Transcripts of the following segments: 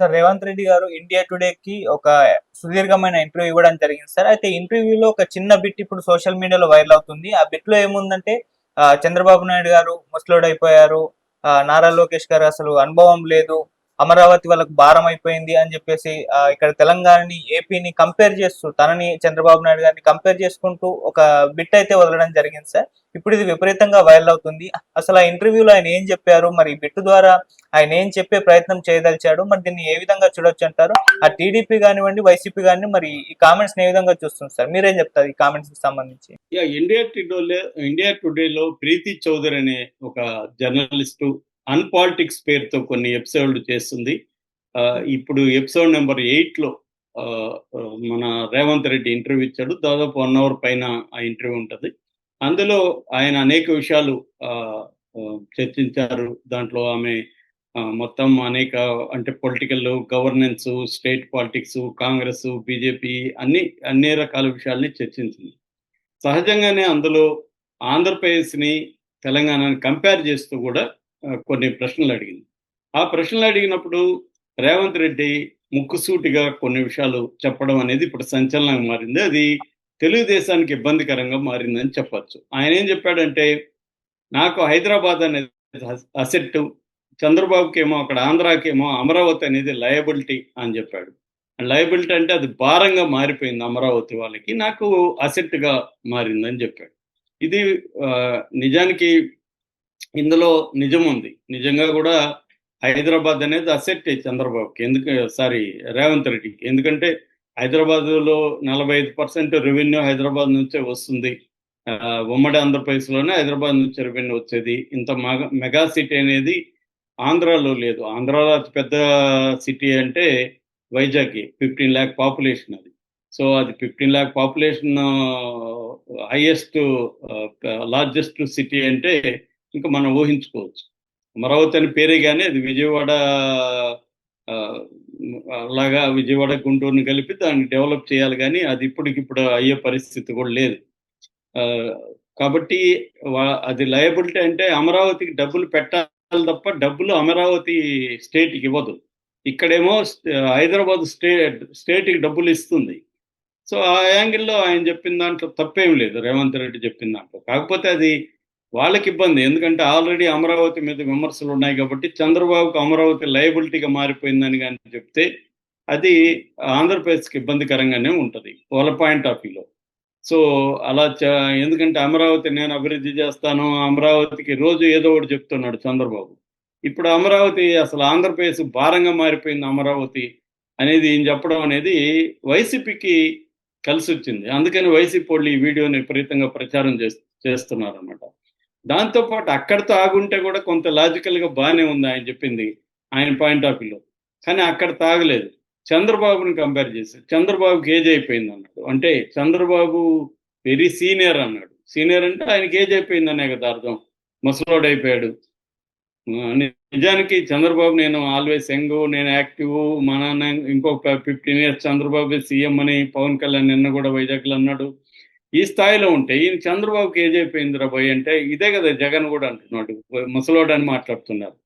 Sir Revanth Reddy గారు India today కి ఒక సుదీర్ఘమైన ఇంటర్వ్యూ ఇవ్వడం జరిగింది సార్. అయితే ఇంటర్వ్యూలో ఒక చిన్న బిట్ ఇప్పుడు సోషల్ మీడియాలో వైరల్ అవుతుంది. ఆ బిట్లో ఏముందంటే ఆ, చంద్రబాబు నాయుడు గారు ముసలోడైపోయారు. అయిపోయారు ఆ, నారా లోకేష్ గారు అసలు అనుభవం లేదు. అమరావతి వాళ్ళకు భారం అయిపోయింది అని చెప్పేసి ఇక్కడ తెలంగాణని ఏపీని కంపేర్ చేస్తూ తనని చంద్రబాబు నాయుడు గారిని కంపేర్ చేసుకుంటూ ఒక బిట్ అయితే వదలడం జరిగింది సార్. ఇప్పుడు ఇది విపరీతంగా వైరల్ అవుతుంది. అసలు ఆ ఇంటర్వ్యూలో ఆయన ఏం చెప్పారు? మరి ఈ బిట్ ద్వారా ఆయన ఏం చెప్పే ప్రయత్నం చేయదలిచాడు? మరి దీన్ని ఏ విధంగా చూడొచ్చు అంటారు? ఆ టీడీపీ కానివ్వండి వైసీపీ కానివ్వండి మరి ఈ కామెంట్స్ ఏ విధంగా చూస్తుంది సార్? మీరేం చెప్తారు ఈ కామెంట్స్కి సంబంధించి? ఇండియా టుడేలో ఇండియా టుడేలో ప్రీతి చౌదరి అనే ఒక జర్నలిస్టు అన్ పాలిటిక్స్ పేరుతో కొన్ని ఎపిసోడ్లు చేస్తుంది. ఆ, ఇప్పుడు ఎపిసోడ్ నెంబర్ ఎయిట్లో మన రేవంత్ రెడ్డి ఇంటర్వ్యూ ఇచ్చాడు. దాదాపు వన్ అవర్ పైన ఆ ఇంటర్వ్యూ ఉంటుంది. అందులో ఆయన అనేక విషయాలు ఆ, చర్చించారు. దాంట్లో ఆమె మొత్తం అనేక అంటే political governance state politics Congress BJP అన్ని అన్ని రకాల విషయాల్ని చర్చించింది. సహజంగానే అందులో ఆంధ్రప్రదేశ్ని తెలంగాణని కంపేర్ చేస్తూ కూడా కొన్ని ప్రశ్నలు అడిగింది. ఆ ప్రశ్నలు అడిగినప్పుడు రేవంత్ రెడ్డి ముక్కుసూటిగా కొన్ని విషయాలు చెప్పడం అనేది ఇప్పుడు సంచలనంగా మారింది. అది తెలుగుదేశానికి ఇబ్బందికరంగా మారిందని చెప్పచ్చు. ఆయన ఏం చెప్పాడంటే నాకు హైదరాబాద్ అనేది అసెట్ చంద్రబాబుకి ఏమో అక్కడ ఆంధ్రాకేమో అమరావతి అనేది లయబిలిటీ అని చెప్పాడు. లయబిలిటీ అంటే అది భారంగా మారిపోయింది అమరావతి వాళ్ళకి నాకు అసెట్గా మారిందని చెప్పాడు. ఇది ఆ, నిజానికి ఇందులో నిజం ఉంది. నిజంగా కూడా హైదరాబాద్ అనేది అసెట్ చంద్రబాబుకి. ఎందుకు సారీ రేవంత్ రెడ్డికి. ఎందుకంటే హైదరాబాద్లో నలభై ఐదు పర్సెంట్ రెవెన్యూ హైదరాబాద్ నుంచే వస్తుంది. ఉమ్మడి ఆంధ్రప్రదేశ్లోనే హైదరాబాద్ నుంచి రెవెన్యూ వచ్చేది. ఇంత మెగా మెగా సిటీ అనేది ఆంధ్రాలో లేదు. ఆంధ్రాలో అతిపెద్ద సిటీ అంటే వైజాగ్ ఫిఫ్టీన్ ల్యాక్ పాపులేషన్ అది. సో అది fifteen lakh population highest largest city అంటే ఇంకా మనం ఊహించుకోవచ్చు. అమరావతి అని పేరే కానీ అది విజయవాడ ఆ, లాగా విజయవాడ గుంటూరుని కలిపి దాన్ని డెవలప్ చేయాలి కానీ అది ఇప్పటికిప్పుడు అయ్యే పరిస్థితి కూడా లేదు. ఆ, కాబట్టి అది లయబిలిటీ అంటే అమరావతికి డబ్బులు పెట్టాలి తప్ప డబ్బులు అమరావతి స్టేట్కి ఇవ్వదు. ఇక్కడేమో హైదరాబాద్ స్టేట్ స్టేట్కి డబ్బులు ఇస్తుంది. సో ఆ యాంగిల్లో ఆయన చెప్పిన దాంట్లో తప్పేం లేదు. రేవంత్ రెడ్డి చెప్పిన దాంట్లో. కాకపోతే అది వాళ్ళకి ఇబ్బంది. ఎందుకంటే ఆల్రెడీ అమరావతి మీద విమర్శలు ఉన్నాయి కాబట్టి చంద్రబాబుకు అమరావతి లయబిలిటీగా మారిపోయిందని కానీ చెప్తే అది ఆంధ్రప్రదేశ్కి ఇబ్బందికరంగానే ఉంటుంది వాళ్ళ పాయింట్ ఆఫ్ వ్యూలో. సో అలా చ- ఎందుకంటే అమరావతి నేను అభివృద్ధి చేస్తాను అమరావతికి రోజు ఏదో ఒకటి చెప్తున్నాడు చంద్రబాబు. ఇప్పుడు అమరావతి అసలు ఆంధ్రప్రదేశ్ భారంగా మారిపోయింది అమరావతి అనేది ఈయన చెప్పడం అనేది వైసీపీకి కలిసి వచ్చింది అందుకని వైసీపీ వాళ్ళు ఈ వీడియోని విపరీతంగా ప్రచారం చేస్తున్నారు అనమాట దాంతోపాటు అక్కడితో ఆగుంటే కూడా కొంత లాజికల్గా బాగానే ఉంది ఆయన చెప్పింది ఆయన పాయింట్ ఆఫ్ వ్యూలో కానీ అక్కడ తాగలేదు. చంద్రబాబుని కంపేర్ చేసి చంద్రబాబుకి ఏజ్ అయిపోయింది అన్నాడు. అంటే చంద్రబాబు వెరీ సీనియర్ అన్నాడు. సీనియర్ అంటే ఆయనకి ఏజ్ అయిపోయిందనే కదా అర్థం. ముసలోడు అయిపోయాడు. నిజానికి చంద్రబాబు నేను ఆల్వేస్ యంగ్ నేను యాక్టివ్ మా నాన్న ఇంకొక ఫిఫ్టీన్ ఇయర్స్ చంద్రబాబు సీఎం అని పవన్ కళ్యాణ్ నిన్న కూడా వైజాగ్లో అన్నాడు. ఈ స్థాయిలో ఉంటే ఈయన చంద్రబాబుకి ఏజ్ అయిపోయింది రాబోయ్ అంటే ఇదే కదా జగన్ కూడా అంటున్నాడు ముసలోడు అని మాట్లాడుతున్నారు.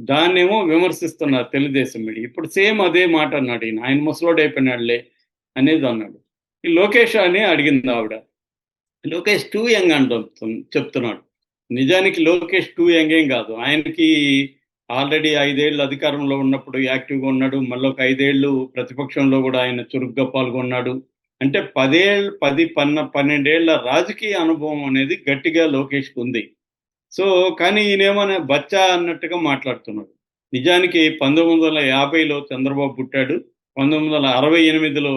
దాన్నేమో విమర్శిస్తున్నారు తెలుగుదేశం మీడియా. ఇప్పుడు సేమ్ అదే మాట అన్నాడు ఈయన ఆయన ముసలోడు అయిపోయినాడులే అనేది అన్నాడు. ఈ లోకేష్ అని అడిగింది ఆవిడ. లోకేష్ టూ యంగ్ అంటు చెప్తున్నాడు. నిజానికి లోకేష్ టూ యంగ్ ఏం కాదు. ఆయనకి ఆల్రెడీ ఐదేళ్ళు అధికారంలో ఉన్నప్పుడు యాక్టివ్గా ఉన్నాడు. మళ్ళీ ఒక ఐదేళ్ళు ప్రతిపక్షంలో కూడా ఆయన చురుగ్గా పాల్గొన్నాడు. అంటే పదేళ్ళు పది పన్న పన్నెండేళ్ళ రాజకీయ అనుభవం అనేది గట్టిగా లోకేష్కి ఉంది. సో కానీ ఈయనేమన్నా బచ్చా అన్నట్టుగా మాట్లాడుతున్నాడు. నిజానికి పంతొమ్మిది వందల యాభైలో చంద్రబాబు పుట్టాడు. పంతొమ్మిది వందల అరవై ఎనిమిదిలో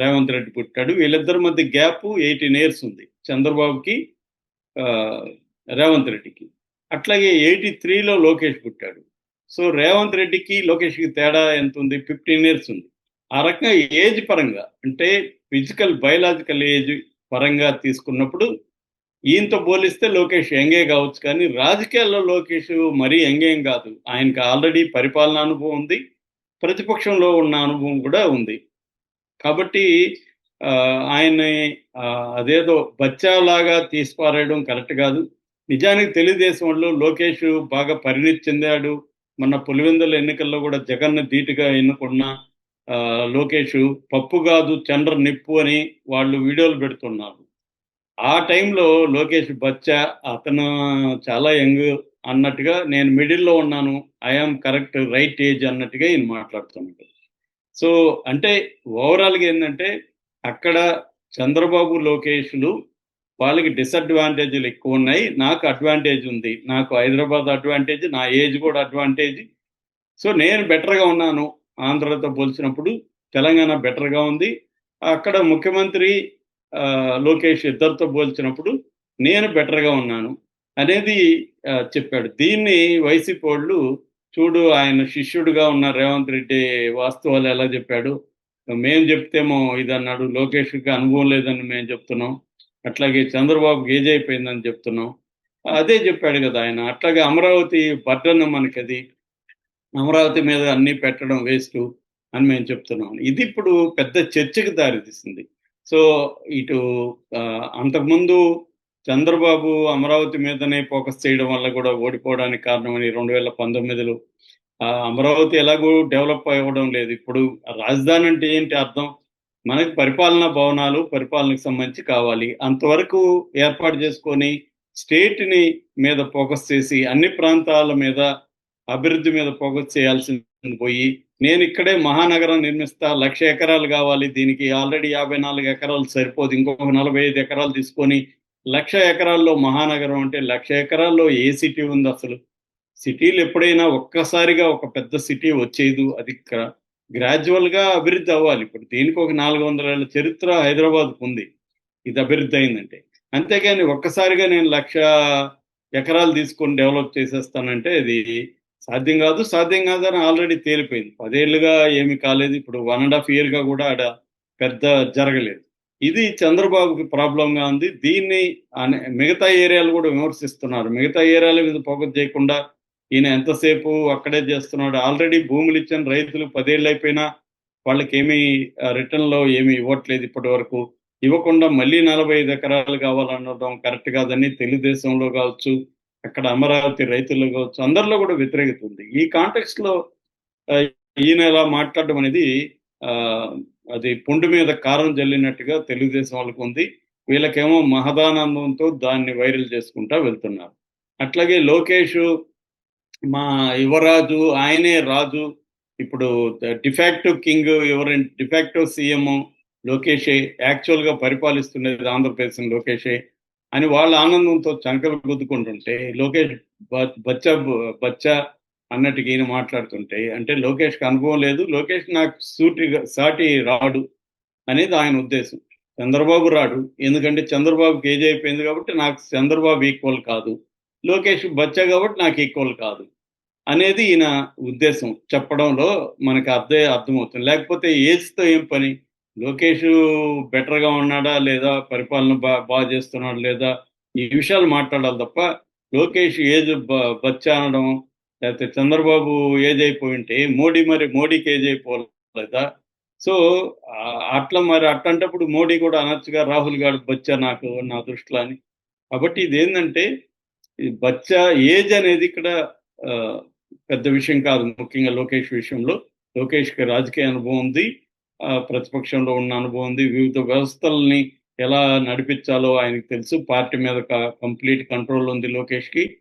రేవంత్ రెడ్డి పుట్టాడు. వీళ్ళిద్దరి మధ్య గ్యాప్ ఎయిటీన్ ఇయర్స్ ఉంది. చంద్రబాబుకి రేవంత్ రెడ్డికి. అట్లాగే ఎయిటీ త్రీలో లోకేష్ పుట్టాడు. సో రేవంత్ రెడ్డికి లోకేష్కి తేడా ఎంత ఉంది ఫిఫ్టీన్ ఇయర్స్ ఉంది. ఆ రకంగా ఏజ్ పరంగా అంటే ఫిజికల్ బయలాజికల్ ఏజ్ పరంగా తీసుకున్నప్పుడు ఈయనతో పోలిస్తే లోకేష్ యంగే కావచ్చు కానీ రాజకీయాల్లో లోకేష్ మరీ యంగేం కాదు. ఆయనకి ఆల్రెడీ పరిపాలన అనుభవం ఉంది ప్రతిపక్షంలో ఉన్న అనుభవం కూడా ఉంది. కాబట్టి ఆయన ఆయన్ని అదేదో బచ్చాలాగా తీసిపారేయడం కరెక్ట్ కాదు. నిజానికి తెలుగుదేశంలో లోకేష్ బాగా పరిణితి చెందాడు. మన పులివెందుల ఎన్నికల్లో కూడా జగన్ ధీటుగా ఎన్నుకున్న లోకేష్ పప్పు కాదు చండ్ర నిప్పు అని వాళ్ళు వీడియోలు పెడుతున్నారు. ఆ టైంలో లోకేష్ బచ్చా అతను చాలా యంగ్ అన్నట్టుగా నేను మిడిల్లో ఉన్నాను ఐఆమ్ కరెక్ట్ రైట్ ఏజ్ అన్నట్టుగా ఈయన మాట్లాడుతున్నాడు. సో అంటే ఓవరాల్గా ఏంటంటే అక్కడ చంద్రబాబు లోకేష్లు వాళ్ళకి డిసడ్వాంటేజ్లు ఎక్కువ ఉన్నాయి. నాకు అడ్వాంటేజ్ ఉంది. నాకు హైదరాబాద్ అడ్వాంటేజ్ నా ఏజ్ కూడా అడ్వాంటేజ్. సో నేను బెటర్గా ఉన్నాను. ఆంధ్రతో పోల్చినప్పుడు తెలంగాణ బెటర్గా ఉంది. అక్కడ ముఖ్యమంత్రి ఆ, లోకేష్ ఇద్దరితో పోల్చినప్పుడు నేను బెటర్గా ఉన్నాను అనేది చెప్పాడు. దీన్ని వైసీపీ వాళ్ళు చూడు ఆయన శిష్యుడిగా ఉన్న రేవంత్ రెడ్డి వాస్తవాలు ఎలా చెప్పాడు? మేము చెప్తేమో ఇది అన్నాడు. లోకేష్కి అనుభవం లేదని మేము చెప్తున్నాం. అట్లాగే చంద్రబాబు గేజైపోయిందని అయిపోయిందని చెప్తున్నాం. అదే చెప్పాడు కదా ఆయన. అట్లాగే అమరావతి బర్డన్ మనకి అది అమరావతి మీద అన్ని పెట్టడం వేస్ట్ అని మేము చెప్తున్నాం. ఇది ఇప్పుడు పెద్ద చర్చకు దారితీసింది. సో ఇటు అంతకుముందు చంద్రబాబు అమరావతి మీదనే ఫోకస్ చేయడం వల్ల కూడా ఓడిపోవడానికి కారణమని రెండు వేల పంతొమ్మిదిలో అమరావతి ఎలాగో డెవలప్ అవ్వడం లేదు. ఇప్పుడు రాజధాని అంటే ఏంటి అర్థం? మనకి పరిపాలనా భవనాలు పరిపాలనకు సంబంధించి కావాలి. అంతవరకు ఏర్పాటు చేసుకొని స్టేట్ని మీద ఫోకస్ చేసి అన్ని ప్రాంతాల మీద అభివృద్ధి మీద పొగ చేయాల్సింది పోయి నేను ఇక్కడే మహానగరం నిర్మిస్తా లక్ష ఎకరాలు కావాలి దీనికి ఆల్రెడీ యాభై నాలుగు ఎకరాలు సరిపోదు ఇంకొక నలభై ఐదు ఎకరాలు తీసుకొని లక్ష ఎకరాల్లో మహానగరం అంటే లక్ష ఎకరాల్లో ఏ సిటీ ఉంది అసలు? సిటీలు ఎప్పుడైనా ఒక్కసారిగా ఒక పెద్ద సిటీ వచ్చేది అది గ్రాడ్యువల్గా అభివృద్ధి అవ్వాలి. ఇప్పుడు దీనికి ఒక నాలుగు వందల ఏళ్ళ చరిత్ర హైదరాబాద్ ఉంది ఇది అభివృద్ధి అయిందంటే. అంతేగాని ఒక్కసారిగా నేను లక్ష ఎకరాలు తీసుకొని డెవలప్ చేసేస్తానంటే ఇది సాధ్యం కాదు సాధ్యం కాదని ఆల్రెడీ తేలిపోయింది. పదేళ్ళుగా ఏమి కాలేదు ఇప్పుడు వన్ అండ్ హాఫ్ ఇయర్గా కూడా ఆడ పెద్ద జరగలేదు. ఇది చంద్రబాబుకి ప్రాబ్లంగా ఉంది. దీన్ని అనే- మిగతా ఏరియాలు కూడా విమర్శిస్తున్నారు. మిగతా ఏరియాల మీద ఫోకస్ చేయకుండా ఈయన ఎంతసేపు అక్కడే చేస్తున్నాడు? ఆల్రెడీ భూములు ఇచ్చిన రైతులు పదేళ్ళు అయిపోయినా వాళ్ళకి ఏమీ రిటర్న్లో ఏమీ ఇవ్వట్లేదు ఇప్పటి వరకు ఇవ్వకుండా మళ్ళీ నలభై ఐదు ఎకరాలు కావాలనడం కరెక్ట్ కాదని తెలుగుదేశంలో కావచ్చు అక్కడ అమరావతి రైతులు కావచ్చు అందరిలో కూడా వ్యతిరేకత ఉంది. ఈ కాంటెక్స్లో ఈయన ఇలా మాట్లాడడం అనేది ఆ, అది పుండు మీద కారం జల్లినట్టుగా తెలుగుదేశం వాళ్ళకు ఉంది. వీళ్ళకేమో మహదానందంతో దాన్ని వైరల్ చేసుకుంటా వెళ్తున్నారు. అట్లాగే లోకేష్ మా యువరాజు ఆయనే రాజు. ఇప్పుడు డిఫాక్టివ్ కింగ్ ఎవరంటే డిఫాక్టివ్ సీఎం లోకేషే. యాక్చువల్గా పరిపాలిస్తున్నది ఆంధ్రప్రదేశ్ లోకేషే. అని వాళ్ళ ఆనందంతో చంకలు గుద్దుకుంటుంటే లోకేష్ బచ్చ బచ్చా బచ్చా అన్నట్టుగా ఈయన మాట్లాడుతుంటే అంటే లోకేష్కి అనుభవం లేదు లోకేష్ నాకు సూటిగా సాటి రాడు అనేది ఆయన ఉద్దేశం. చంద్రబాబు రాడు ఎందుకంటే చంద్రబాబుకి ఏజ్ అయిపోయింది కాబట్టి నాకు చంద్రబాబు ఈక్వల్ కాదు లోకేష్ బచ్చ కాబట్టి నాకు ఈక్వల్ కాదు అనేది ఈయన ఉద్దేశం. చెప్పడంలో మనకు అర్థం అర్థమవుతుంది. లేకపోతే ఏజ్తో ఏం పని? లోకేష్ బెటర్గా ఉన్నాడా లేదా? పరిపాలన బా బాగా చేస్తున్నాడా లేదా? ఈ విషయాలు మాట్లాడాలి తప్ప లోకేష్ ఏజ్ బ- బచ్చా అనడం లేకపోతే చంద్రబాబు ఏజ్ అయిపోయింటే మోడీ మరి మోడీకి ఏజ్ అయిపోలేదా? సో అట్లా మరి అట్లాంటప్పుడు మోడీ కూడా అనొచ్చుగా రాహుల్ గారు బచ్చా నాకు నా దృష్టిలో అని. కాబట్టి ఇది ఏంటంటే బచ్చా ఏజ్ అనేది ఇక్కడ ఆ, పెద్ద విషయం కాదు ముఖ్యంగా లోకేష్ విషయంలో. లోకేష్కి రాజకీయ అనుభవం ఉంది. ప్రతిపక్షంలో ఉన్న అనుభవం ఉంది. వివిధ వ్యవస్థల్ని ఎలా నడిపించాలో ఆయనకు తెలుసు. పార్టీ మీద కంప్లీట్ కంట్రోల్ ఉంది లోకేష్కి.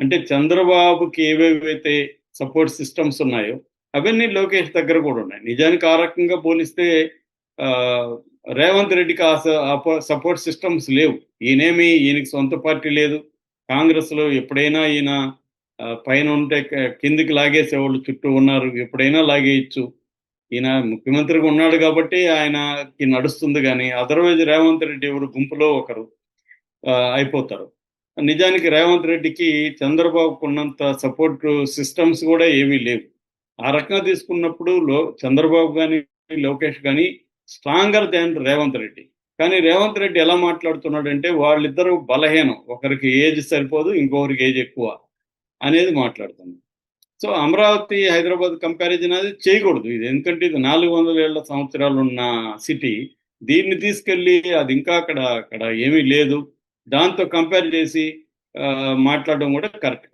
అంటే చంద్రబాబుకి ఏవేవైతే సపోర్ట్ సిస్టమ్స్ ఉన్నాయో అవన్నీ లోకేష్ దగ్గర కూడా ఉన్నాయి. నిజానికి ఆ రకంగా పోలిస్తే ఆ, రేవంత్ రెడ్డికి ఆ సపోర్ట్ సిస్టమ్స్ లేవు. ఈయనేమి ఈయనకి సొంత పార్టీ లేదు. కాంగ్రెస్లో ఎప్పుడైనా ఈయన పైన ఉంటే కిందికి లాగేసేవాళ్ళు చుట్టూ ఉన్నారు. ఎప్పుడైనా లాగేయచ్చు. ఈయన ముఖ్యమంత్రిగా ఉన్నాడు కాబట్టి ఆయనకి నడుస్తుంది కానీ అదర్వైజ్ రేవంత్ రెడ్డి ఎవరు గుంపులో ఒకరు అయిపోతారు. నిజానికి రేవంత్ రెడ్డికి చంద్రబాబుకు ఉన్నంత సపోర్ట్ సిస్టమ్స్ కూడా ఏమీ లేవు. ఆ రకంగా తీసుకున్నప్పుడు లో చంద్రబాబు కానీ లోకేష్ కానీ స్ట్రాంగర్ దాన్ రేవంత్ రెడ్డి. కానీ రేవంత్ రెడ్డి ఎలా మాట్లాడుతున్నాడంటే వాళ్ళిద్దరూ బలహీనం. ఒకరికి ఏజ్ సరిపోదు ఇంకొకరికి ఏజ్ ఎక్కువ అనేది మాట్లాడుతుంది సో అమరావతి హైదరాబాద్ కంపారిజన్ అది చేయకూడదు. ఇది ఎందుకంటే ఇది నాలుగు వందల ఏళ్ళ సంవత్సరాలు ఉన్న సిటీ. దీన్ని తీసుకెళ్ళి అది ఇంకా అక్కడ అక్కడ ఏమీ లేదు. దాంతో కంపేర్ చేసి ఆ, మాట్లాడడం కూడా కరెక్ట్